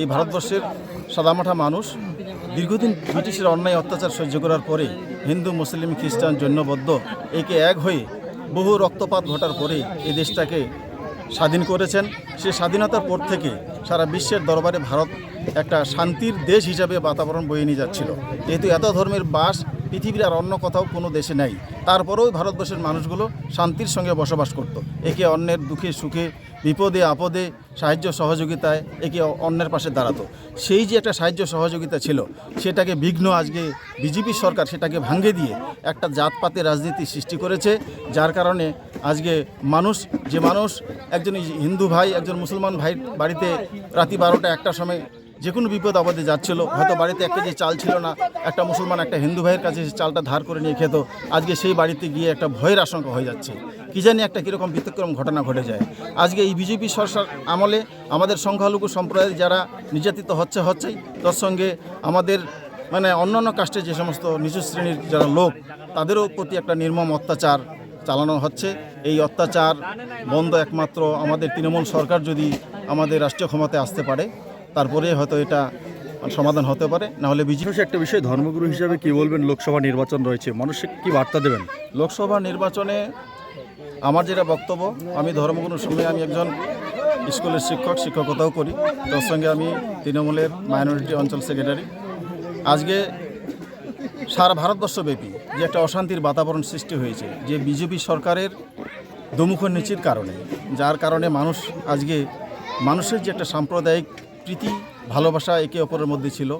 এই ভারতবর্ষের সাদামাঠা মানুষ দীর্ঘদিন ব্রিটিশের অন্যায় অত্যাচার সহ্য করার পরে হিন্দু, মুসলিম, খ্রিস্টান, জৈনবদ্ধ একে এক হয়ে বহু রক্তপাত ঘটার পরে এই দেশটাকে স্বাধীন করেছেন। সে স্বাধীনতার পর থেকে সারা বিশ্বের দরবারে ভারত একটা শান্তির দেশ হিসাবে বাতাবরণ বয়ে নিয়ে যাচ্ছিল। যেহেতু এত ধর্মের বাস পৃথিবীর আর অন্য কোথাও কোনো দেশে নাই। তারপরেও ভারতবর্ষের মানুষগুলো শান্তির সঙ্গে বসবাস করত। একে অন্যের দুঃখে, সুখে, বিপদে, আপদে, সাহায্য, সহযোগিতায় একে অন্যের পাশে দাঁড়াতো। সেই যে একটা সাহায্য, সহযোগিতা ছিল, সেটাকে বিঘ্ন আজকে বিজেপি সরকার সেটাকে ভাঙ্গে দিয়ে একটা জাতপাতের রাজনীতি সৃষ্টি করেছে, যার কারণে আজকে মানুষ, যে মানুষ, একজন হিন্দু ভাই, একজন মুসলমান ভাই বাড়িতে রাতি বারোটা একটার সময় যে কোনো বিপদ আপদে যাচ্ছিল, হয়তো বাড়িতে একটা যে চাল ছিল না, একটা মুসলমান, একটা হিন্দু ভাইয়ের কাছে সে চালটা ধার করে নিয়ে খেত, আজকে সেই বাড়িতে গিয়ে একটা ভয়ের আশঙ্কা হয়ে যাচ্ছে। কি জানি একটা কীরকম ব্যতিক্রম ঘটনা ঘটে যায়। আজকে এই বিজেপি সরকার আমলে আমাদের সংখ্যালঘু সম্প্রদায়ের যারা নির্যাতিত হচ্ছে, হচ্ছেই, তার সঙ্গে আমাদের মানে অন্যান্য কাস্টের যে সমস্ত নিচু শ্রেণির যারা লোক, তাদেরও প্রতি একটা নির্মম অত্যাচার চালানো হচ্ছে। এই অত্যাচার বন্ধ একমাত্র আমাদের তৃণমূল সরকার যদি আমাদের রাষ্ট্রীয় ক্ষমতায় আসতে পারে। তারপরে হয়তো এটা সমাধান হতে পারে নাহলে বিজেপি একটা বিষয় ধর্মগুরু হিসাবে কি বলবেন? লোকসভা নির্বাচন রয়েছে মানুষকে কি বার্তা দেবেন? লোকসভা নির্বাচনে আমার যেটা বক্তব্য আমি ধর্মগুরুর সঙ্গে আমি একজন স্কুলের শিক্ষক শিক্ষকতাও করি। তার সঙ্গে আমি তৃণমূলের মাইনরিটি অঞ্চল সেক্রেটারি আজকে সারা ভারতবর্ষব্যাপী যে একটা অশান্তির বাতাবরণ সৃষ্টি হয়েছে যে বিজেপি সরকারের দমুখ নীতির কারণে যার কারণে মানুষ আজকে মানুষের যে একটা সাম্প্রদায়িক প্রীতি, ভালোবাসা একে অপরের মধ্যে ছিল।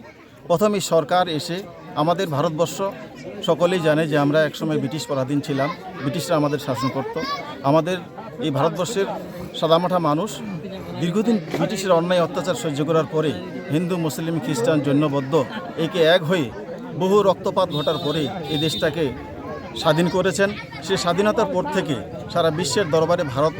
প্রথম সরকার এসে আমাদের ভারতবর্ষ, সকলেই জানে যে আমরা একসময় ব্রিটিশ পরাধীন ছিলাম। ব্রিটিশরা আমাদের শাসন করত। আমাদের এই ভারতবর্ষের সাদামাঠা মানুষ দীর্ঘদিন ব্রিটিশের অন্যায় অত্যাচার সহ্য করার পরে হিন্দু, মুসলিম, খ্রিস্টান জৈনবদ্ধ একে এক হয়ে বহু রক্তপাত ঘটার পরে এই দেশটাকে স্বাধীন করেছেন, সে স্বাধীনতার পর থেকে সারা বিশ্বের দরবারে ভারত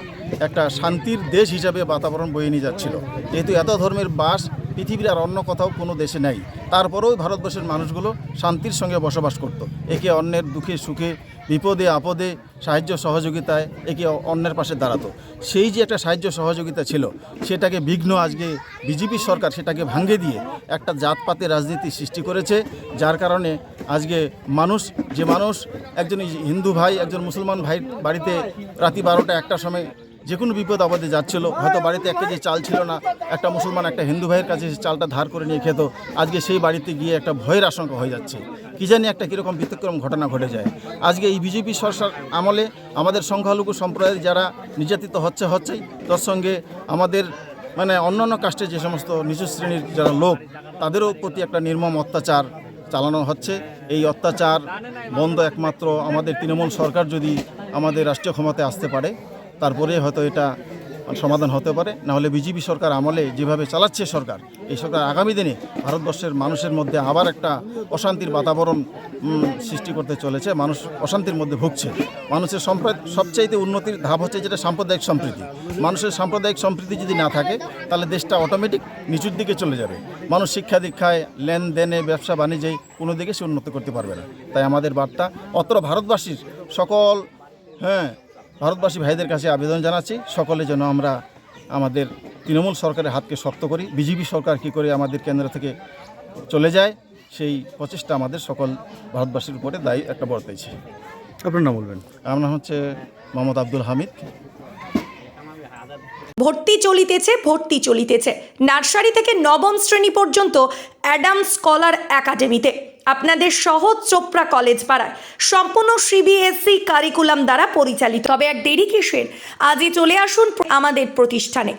একটা শান্তির দেশ হিসাবে বাতাবরণ বয়ে নিয়ে যাচ্ছিল। যেহেতু এত ধর্মের বাস, পৃথিবীর আর অন্য কোথাও কোনো দেশে নাই। তারপরেও ভারতবর্ষের মানুষগুলো শান্তির সঙ্গে বসবাস করত। একে অন্যের দুঃখে সুখে বিপদে, আপদে সাহায্য সহযোগিতায় একে অন্যের পাশে দাঁড়াতো। সেই যে একটা সাহায্য সহযোগিতা ছিল, সেটাকে বিঘ্ন আজকে বিজেপি সরকার সেটাকে ভাঙ্গে দিয়ে একটা জাতপাতে রাজনীতি সৃষ্টি করেছে, যার কারণে আজকে মানুষ, যে মানুষ, একজন হিন্দু ভাই, একজন মুসলমান ভাই বাড়িতে রাতি বারোটা একটার সময় যে কোনো বিপদ আপদে যাচ্ছিল। হয়তো বাড়িতে এক কেজি চাল ছিল না, একটা মুসলমান, একটা হিন্দু ভাইয়ের কাছে চালটা ধার করে নিয়ে খেত। আজকে সেই বাড়িতে গিয়ে একটা ভয়ের আশঙ্কা হয়ে যাচ্ছে। কি জানি একটা কীরকম ব্যতিক্রম ঘটনা ঘটে যায়। আজকে এই বিজেপি সরকার আমলে আমাদের সংখ্যালঘু সম্প্রদায়ের যারা নির্যাতিত হচ্ছে, হচ্ছেই, তার সঙ্গে আমাদের মানে অন্যান্য কাস্টের যে সমস্ত নিচু শ্রেণির যারা লোক, তাদেরও প্রতি একটা নির্মম অত্যাচার চালানো হচ্ছে। এই অত্যাচার বন্ধ একমাত্র আমাদের তৃণমূল সরকার যদি আমাদের রাষ্ট্রীয় ক্ষমতায় আসতে পারে। তারপরে হয়তো এটা সমাধান হতে পারে। নাহলে বিজেপি সরকার আমলে যেভাবে চালাচ্ছে সরকার, এই সরকার আগামী দিনে ভারতবর্ষের মানুষের মধ্যে আবার একটা অশান্তির বাতাবরণ সৃষ্টি করতে চলেছে। মানুষ অশান্তির মধ্যে ভুগছে। মানুষের সম্প্রদায় সবচাইতে উন্নতির ধাপ হচ্ছে যেটা সাম্প্রদায়িক সম্প্রীতি। মানুষের সাম্প্রদায়িক সম্প্রীতি যদি না থাকে, তাহলে দেশটা অটোমেটিক নিচুর দিকে চলে যাবে। মানুষ শিক্ষা দীক্ষায়, লেনদেনে, ব্যবসা বাণিজ্যে কোনো দিকে সে উন্নতি করতে পারবে না। তাই আমাদের বার্তা, অত্র ভারতবাসীর সকল হ্যাঁ ভারতবাসী ভাইদের কাছে আবেদন জানাচ্ছি সকলে যেন আমরা আমাদের তৃণমূল সরকারের হাতকে শক্ত করি বিজেপি সরকার কী করে আমাদের কেন্দ্র থেকে চলে যায় সেই প্রচেষ্টা আমাদের সকল ভারতবাসীর উপরে দায়ী একটা বর্তাইছে আপনার নাম বলবেন? আমার নাম হচ্ছে মোহাম্মদ আব্দুল হামিদ। ভর্তি চলিতেছে ভর্তি চলিতেছে। নার্সারি থেকে নবম শ্রেণি পর্যন্ত অ্যাডাম স্কলার একাডেমিতে। আপনাদের সহজ চোপড়া কলেজ পাড়ায় সম্পূর্ণ সিবিএসই কারিকুলাম দ্বারা পরিচালিত। তবে এক দেরি কিসের? আজই চলে আসুন আমাদের প্রতিষ্ঠানে।